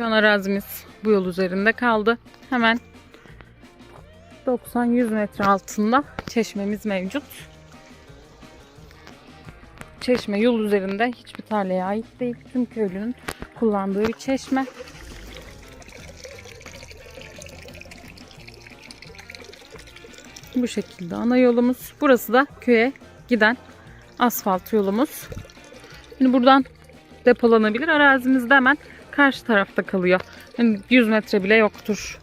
Şu arazimiz bu yol üzerinde kaldı. Hemen 90-100 metre altında çeşmemiz mevcut. Çeşme yol üzerinde hiçbir tarlaya ait değil. Tüm köylünün kullandığı bir çeşme. Bu şekilde ana yolumuz. Burası da köye giden asfalt yolumuz. Şimdi buradan depolanabilir. Arazimiz de hemen karşı tarafta kalıyor. Yani 100 metre bile yoktur.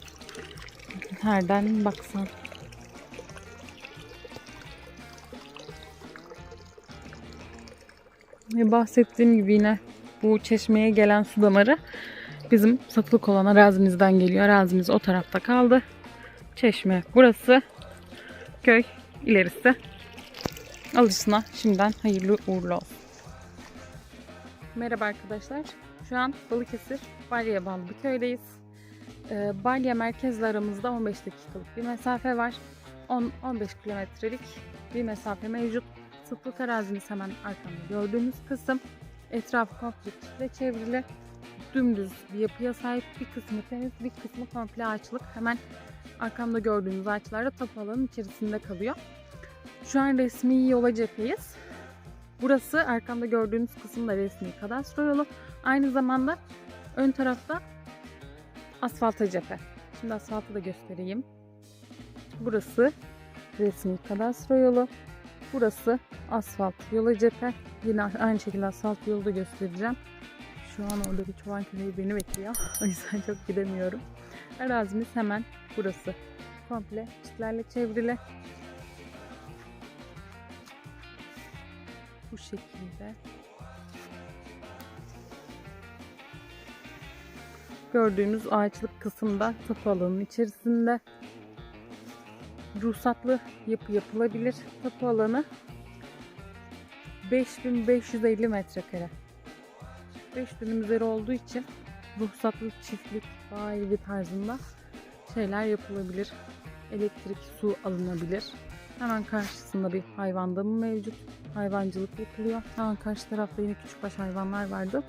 Nereden baksan. Bahsettiğim gibi yine bu çeşmeye gelen su damarı bizim satılık olan arazimizden geliyor. Arazimiz o tarafta kaldı. Çeşme burası. Köy ilerisi. Alıcısına şimdiden hayırlı uğurlu olsun. Merhaba arkadaşlar. Şu an Balıkesir Balya bağlı bir köydeyiz. Ee, Balya merkezle aramızda 15 dakikalık bir mesafe var. 10-15 kilometrelik bir mesafe mevcut. Sıtlık arazimiz hemen arkamda gördüğünüz kısım. Etrafı komple çitle çevrili. Dümdüz bir yapıya sahip. Bir kısmı temiz, bir kısmı komple ağaçlık. Hemen arkamda gördüğünüz ağaçlar da tapu alanın içerisinde kalıyor. Şu an resmi yola cepheyiz. Burası arkamda gördüğünüz kısım da resmi kadastro yolu. Aynı zamanda ön tarafta asfalta cephe. Şimdi asfaltı da göstereyim. Burası resmi kadastro yolu. Burası asfalt yolu cephe. Yine aynı şekilde asfalt yolu da göstereceğim. Şu an orada bir çoban köpeği beni bekliyor. O yüzden çok gidemiyorum. Arazimiz hemen burası. Komple çitlerle çevrili. Bu şekilde. Gördüğünüz ağaçlık kısımda tapu alanının içerisinde ruhsatlı yapı yapılabilir. Tapu alanı 5550 metrekare. 5 dönüm üzeri olduğu için ruhsatlı çiftlik, bağ evi tarzında şeyler yapılabilir. Elektrik, su alınabilir. Hemen karşısında bir hayvan damı mevcut. Hayvancılık yapılıyor. Hemen karşı tarafta yine küçükbaş hayvanlar vardı.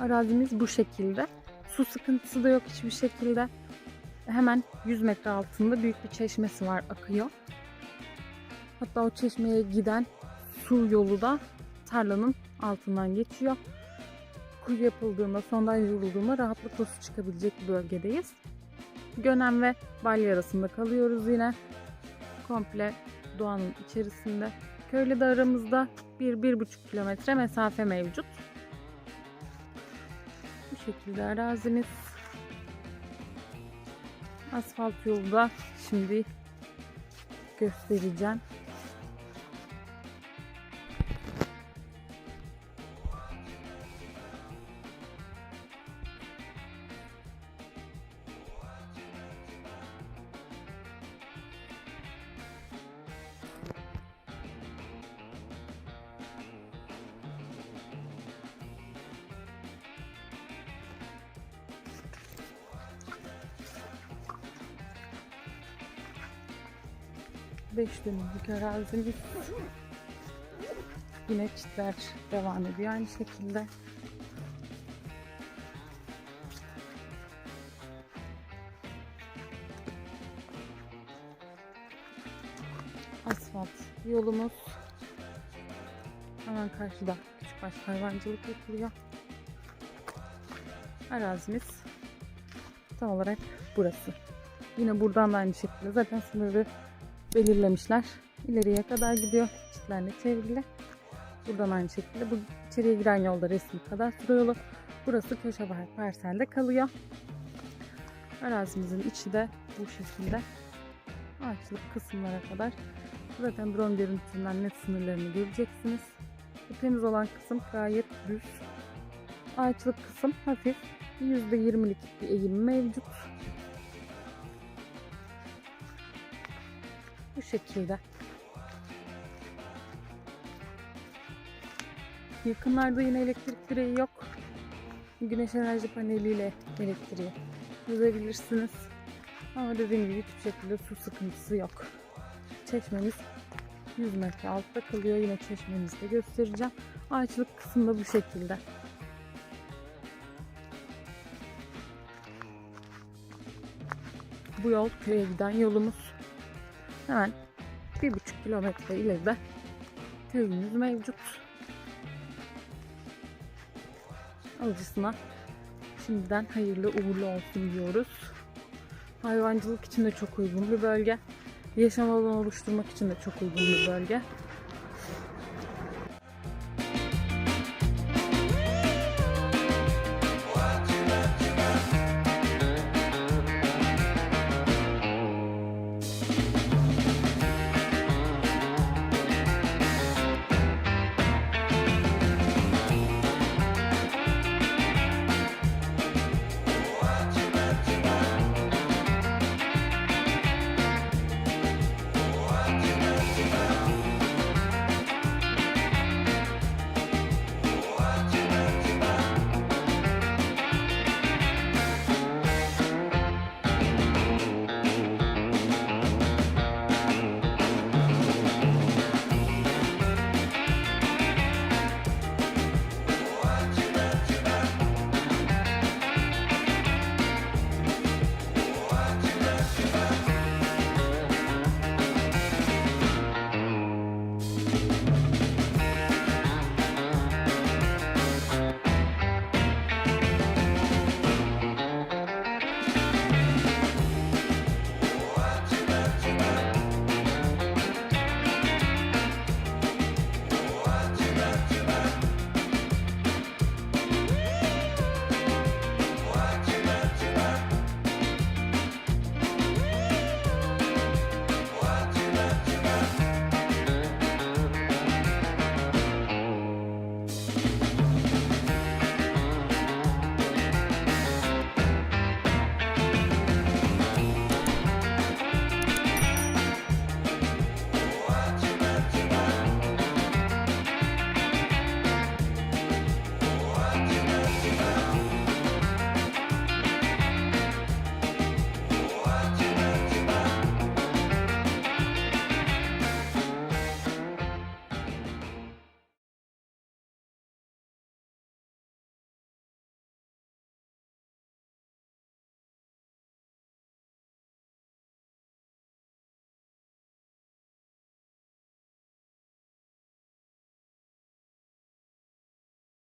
Arazimiz bu şekilde. Su sıkıntısı da yok hiçbir şekilde. Hemen 100 metre altında büyük bir çeşmesi var akıyor. Hatta o çeşmeye giden su yolu da tarlanın altından geçiyor. Kuyu yapıldığında, sondaj vurulduğunda rahatlıkla su çıkabilecek bir bölgedeyiz. Gönen ve Balya arasında kalıyoruz yine. Komple doğanın içerisinde. Köyle de aramızda 1-1,5 kilometre mesafe mevcut. Şekilde arazimiz. Asfalt yolda şimdi göstereceğim. Beş dönümlük arazimiz. Yine çitler devam ediyor aynı şekilde. Asfalt yolumuz. Hemen karşıda küçükbaş hayvancılık yapılıyor. Arazimiz tam olarak burası. Yine buradan da aynı şekilde zaten sınırı belirlemişler. İleriye kadar gidiyor. Çitlerle çevrili. Buradan aynı şekilde bu içeriye giren yolda resmi kadastro yolu. Burası köşe bahar parselde kalıyor. Arazimizin içi de bu şekilde. Ağaçlık kısımlara kadar. Zaten drone görüntüsünden net sınırlarını göreceksiniz. Temiz olan kısım gayet düz. Ağaçlık kısım hafif. %20'lik bir eğim mevcut. şekilde. Yakınlarda yine elektrik direği yok. Güneş enerji paneliyle elektriği çözebilirsiniz. Ama dediğim gibi hiçbir şekilde su sıkıntısı yok. Çeşmemiz 100 metre altta kalıyor. Yine çeşmemizi de göstereceğim. Ağaçlık kısımda bu şekilde. Bu yol köye giden yolumuz. Hemen bir buçuk kilometre ileride köyümüz mevcut. Alıcısına şimdiden hayırlı uğurlu olsun diyoruz. Hayvancılık için de çok uygun bir bölge. Yaşam alanı oluşturmak için de çok uygun bir bölge.